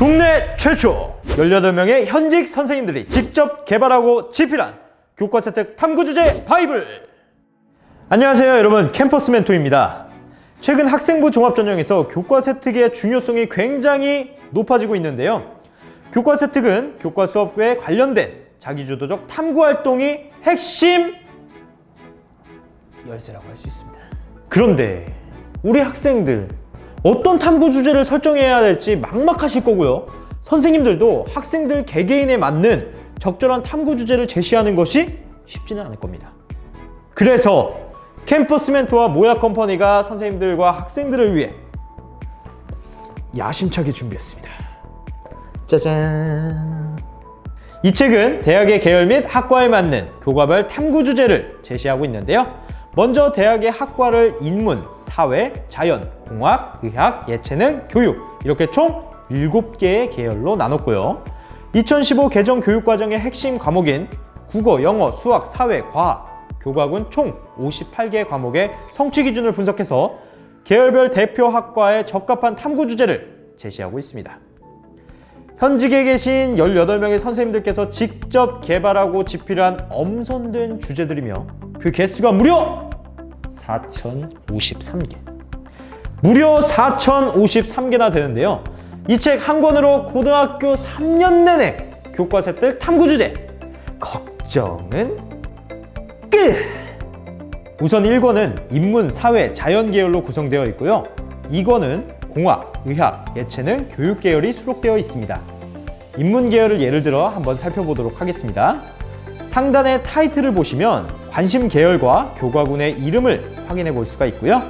국내 최초 18명의 현직 선생님들이 직접 개발하고 집필한 교과 세특 탐구 주제 바이블. 안녕하세요 여러분. 캠퍼스 멘토입니다. 최근 학생부 종합전형에서 교과 세특의 중요성이 굉장히 높아지고 있는데요. 교과 세특은 교과 수업에 관련된 자기주도적 탐구 활동이 핵심 열쇠라고 할 수 있습니다. 그런데 우리 학생들 어떤 탐구 주제를 설정해야 될지 막막하실 거고요. 선생님들도 학생들 개개인에 맞는 적절한 탐구 주제를 제시하는 것이 쉽지는 않을 겁니다. 그래서 캠퍼스 멘토와 모야 컴퍼니가 선생님들과 학생들을 위해 야심차게 준비했습니다. 짜잔. 이 책은 대학의 계열 및 학과에 맞는 교과별 탐구 주제를 제시하고 있는데요. 먼저 대학의 학과를 인문, 사회, 자연, 공학, 의학, 예체능, 교육 이렇게 총 7개의 계열로 나눴고요. 2015 개정 교육과정의 핵심 과목인 국어, 영어, 수학, 사회, 과학, 교과군 총 58개 과목의 성취 기준을 분석해서 계열별 대표 학과에 적합한 탐구 주제를 제시하고 있습니다. 현직에 계신 18명의 선생님들께서 직접 개발하고 집필한 엄선된 주제들이며 그 개수가 무려 4,053개. 무려 4,053개나 되는데요. 이 책 한 권으로 고등학교 3년 내내 교과 세특 탐구 주제 걱정은 끝! 우선 1권은 인문, 사회, 자연 계열로 구성되어 있고요. 2권은 공학, 의학, 예체능, 교육 계열이 수록되어 있습니다. 인문 계열을 예를 들어 한번 살펴보도록 하겠습니다. 상단의 타이틀을 보시면 관심 계열과 교과군의 이름을 확인해 볼 수가 있고요.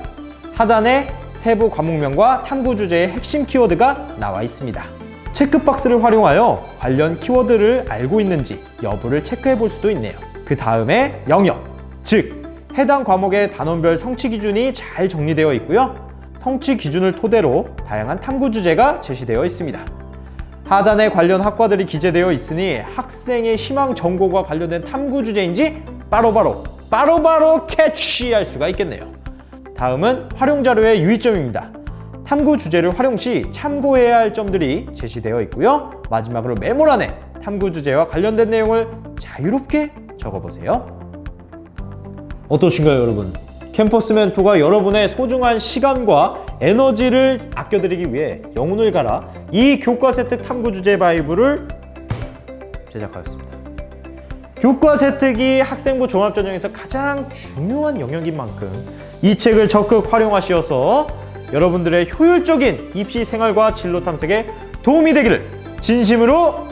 하단에 세부 과목명과 탐구 주제의 핵심 키워드가 나와 있습니다. 체크박스를 활용하여 관련 키워드를 알고 있는지 여부를 체크해 볼 수도 있네요. 그 다음에 영역, 즉 해당 과목의 단원별 성취 기준이 잘 정리되어 있고요. 성취 기준을 토대로 다양한 탐구 주제가 제시되어 있습니다. 하단에 관련 학과들이 기재되어 있으니 학생의 희망 전공과 관련된 탐구 주제인지 바로 바로 바로 바로 캐치할 수가 있겠네요. 다음은 활용 자료의 유의점입니다. 탐구 주제를 활용 시 참고해야 할 점들이 제시되어 있고요. 마지막으로 메모란에 탐구 주제와 관련된 내용을 자유롭게 적어보세요. 어떠신가요, 여러분? 캠퍼스 멘토가 여러분의 소중한 시간과 에너지를 아껴드리기 위해 영혼을 갈아 이 교과 세특 탐구 주제 바이블을 제작하였습니다. 교과 세특이 학생부 종합전형에서 가장 중요한 영역인 만큼 이 책을 적극 활용하시어서 여러분들의 효율적인 입시 생활과 진로 탐색에 도움이 되기를 진심으로